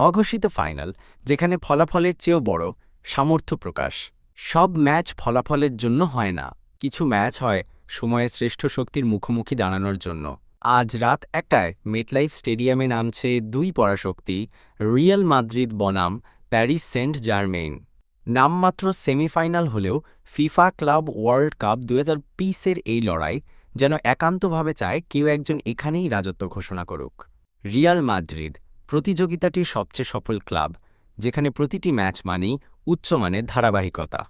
অঘোষিত ফাইনাল, যেখানে ফলাফলের চেয়েও বড়, সামর্থ্য প্রকাশ। সব ম্যাচ ফলাফলের জন্য হয় না। কিছু ম্যাচ হয় সময়ের শ্রেষ্ঠ শক্তির মুখোমুখি দাঁড়ানোর জন্য। আজ রাত একটায় মেটলাইফ স্টেডিয়ামে নামছে দুই পরাশক্তি রিয়াল মাদ্রিদ বনাম প্যারিস সেন্ট জার্মেইন নামমাত্র সেমিফাইনাল হলেও ফিফা ক্লাব ওয়ার্ল্ড কাপ দু হাজার এই লড়াই যেন একান্তভাবে চায় কেউ একজন এখানেই রাজত্ব ঘোষণা করুক। রিয়াল মাদ্রিদ প্রতিযোগিতাটির সবচেয়ে সফল ক্লাব, যেখানে প্রতিটি ম্যাচ মানেই উচ্চমানের ধারাবাহিকতা।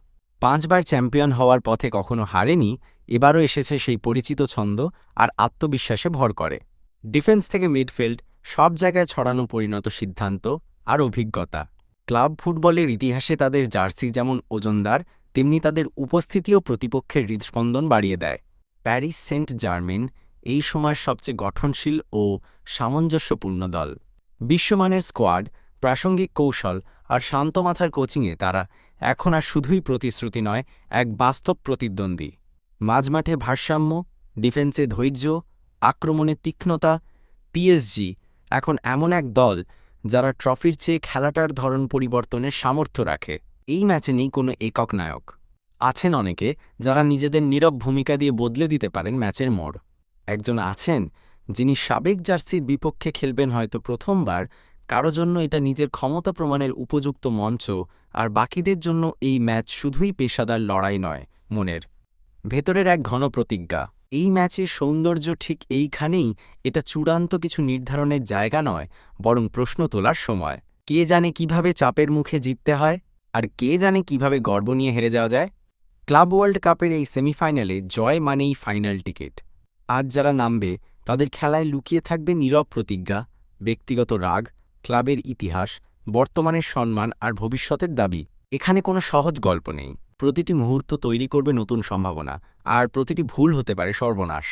পাঁচবার চ্যাম্পিয়ন হওয়ার পথে কখনো হারেনি, এবারও এসেছে সেই পরিচিত ছন্দ আর আত্মবিশ্বাসে ভর করে। ডিফেন্স থেকে মিডফিল্ড, সব জায়গায় ছড়ানো পরিণত সিদ্ধান্ত আর অভিজ্ঞতা। ক্লাব ফুটবলের ইতিহাসে তাদের জার্সি যেমন ওজনদার, তেমনি তাদের উপস্থিতিও প্রতিপক্ষের হৃদস্পন্দন বাড়িয়ে দেয়। প্যারিস সেন্ট জার্মেন এই সময়ের সবচেয়ে গঠনশীল ও সামঞ্জস্যপূর্ণ দল। বিশ্বমানের স্কোয়াড, প্রাসঙ্গিক কৌশল আর শান্ত মাথার কোচিংয়ে তারা এখন আর শুধুই প্রতিশ্রুতি নয়, এক বাস্তব প্রতিদ্বন্দ্বী। মাঝমাঠে ভারসাম্য, ডিফেন্সে ধৈর্য, আক্রমণে তীক্ষ্ণতা পিএসজি এখন এমন এক দল যারা ট্রফির চেয়ে খেলাটার ধরন পরিবর্তনের সামর্থ্য রাখে। এই ম্যাচে নেই কোনো একক নায়ক। আছেন অনেকে যারা নিজেদের নীরব ভূমিকা দিয়ে বদলে দিতে পারেন ম্যাচের মোড়। একজন আছেন যিনি সাবেক জার্সির বিপক্ষে খেলবেন হয়তো প্রথমবার, কারও জন্য এটা নিজের ক্ষমতা প্রমাণের উপযুক্ত মঞ্চ, আর বাকিদের জন্য এই ম্যাচ শুধুই পেশাদার লড়াই নয়, মনের। ভেতরের এক ঘন প্রতিজ্ঞা। এই ম্যাচের সৌন্দর্য ঠিক এইখানেই, এটা চূড়ান্ত কিছু নির্ধারণের জায়গা নয়, বরং প্রশ্ন তোলার সময়। কে জানে কীভাবে চাপের মুখে জিততে হয়, আর কে জানে কীভাবে গর্ব নিয়ে হেরে যাওয়া যায়? ক্লাব ওয়ার্ল্ড কাপের এই সেমিফাইনালে জয় মানেই ফাইনাল টিকিট। আজ যারা নামবে তাদের খেলায় লুকিয়ে থাকবে নীরব প্রতিজ্ঞা, ব্যক্তিগত রাগ, ক্লাবের ইতিহাস, বর্তমানের সম্মান আর ভবিষ্যতের দাবি। এখানে কোনো সহজ গল্প নেই। প্রতিটি মুহূর্ত তৈরি করবে নতুন সম্ভাবনা, আর প্রতিটি ভুল হতে পারে সর্বনাশ।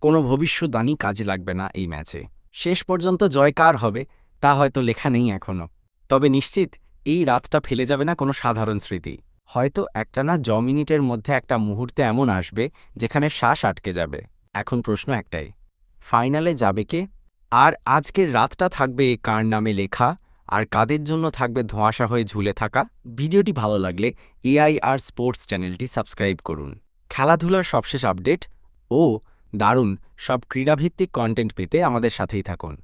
কোনো ভবিষ্যদ্বাণী কাজে লাগবে না এই ম্যাচে। শেষ পর্যন্ত জয় কার হবে, তা হয়তো লেখা নেই এখনও তবে নিশ্চিত, এই রাতটা ফেলে যাবে না কোনো সাধারণ স্মৃতি। হয়তো একটা না জ মিনিটের মধ্যে একটা মুহূর্তে এমন আসবে, যেখানে শ্বাস আটকে যাবে। এখন প্রশ্ন একটাই। ফাইনালে যাবে কে? আর আজকের রাতটা থাকবে কার নামে লেখা? আর কাদের জন্য থাকবে ধোঁয়াশা হয়ে ঝুলে থাকা? ভিডিওটি ভালো লাগলে এআই আর স্পোর্টস চ্যানেলটি সাবস্ক্রাইব করুন। খেলাধুলার সবশেষ আপডেট ও দারুণ সব ক্রীড়াভিত্তিক কন্টেন্ট পেতে আমাদের সাথেই থাকুন।